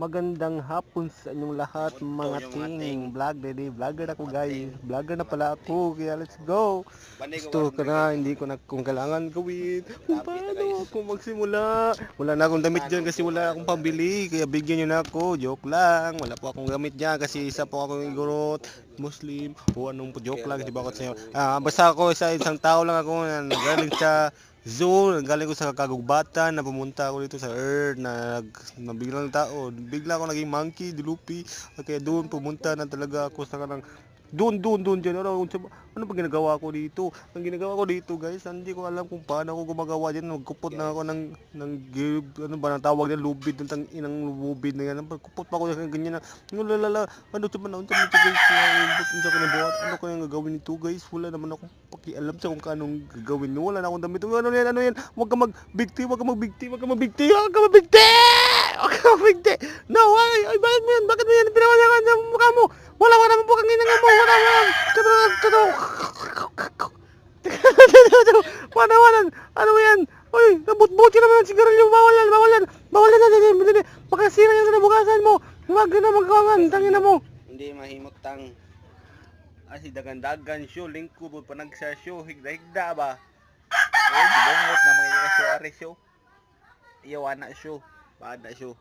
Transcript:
Magandang hapon sa inyong lahat mga ting. Vlog daddy, vlogger ako guys. Vlogger na pala ako. Kaya let's go. Gusto ko na, hindi ko na kung kailangan gawin. Kung paano ako magsimula. Wala na akong damit dyan kasi wala akong pambili. Kaya bigyan nyo na ako. Joke lang. Wala po akong gamit dyan kasi isa po akong igorot. Muslim. O anong po joke lang. Di ba ako sa inyo. Ah, basta ako isa isang tao lang ako na galing sa zoo, galing ko sa kagubatan na pumunta ako dito sa Earth na nag na biglang tao. Bigla ako naging monkey, dilupi. Kaya doon pumunta na talaga ako sa kanang doon, doon, doon, dyan. Ano, ba- ano ba ginagawa ko dito? Ang ginagawa ko dito, guys, hindi ko alam kung paano ako gumagawa dyan. Nagkupot na ako ng, ng, ano ba, ng tawag na lubid, ng tang, inang lubid na yan. Kupot pa ako ng ganyan na, yung lalala, ano sa man, unsa man ito, guys, na, unsa ko na buhat, ano kaya gagawin nito, guys? Wala naman akong pakialam sa kung anong gagawin nyo. Wala na akong damit. Ano yan, ano yan? Huwag ka mag-bigti, huwag ka mag-bigti, huwag ka mag-bigti, huwag ka mag-bigti! Huwag ka mag-bigti! No, ay, ay, bakit mo yan? Tuto! Wala, wala! Ano yan? Uy, nabut-but ka naman ng sigarilyo! Bawal yan! Bawal yan! Bawal yan! Bawal yan! Sa nabukasan mo! Huwag na magkawangan! Tangin na mo! Hindi mahimot tang asi dagan-dagan show lingko po panag sa show higda-higda ba. Eh, gibongot na mga iya show are show. Iya wana show. Bada show.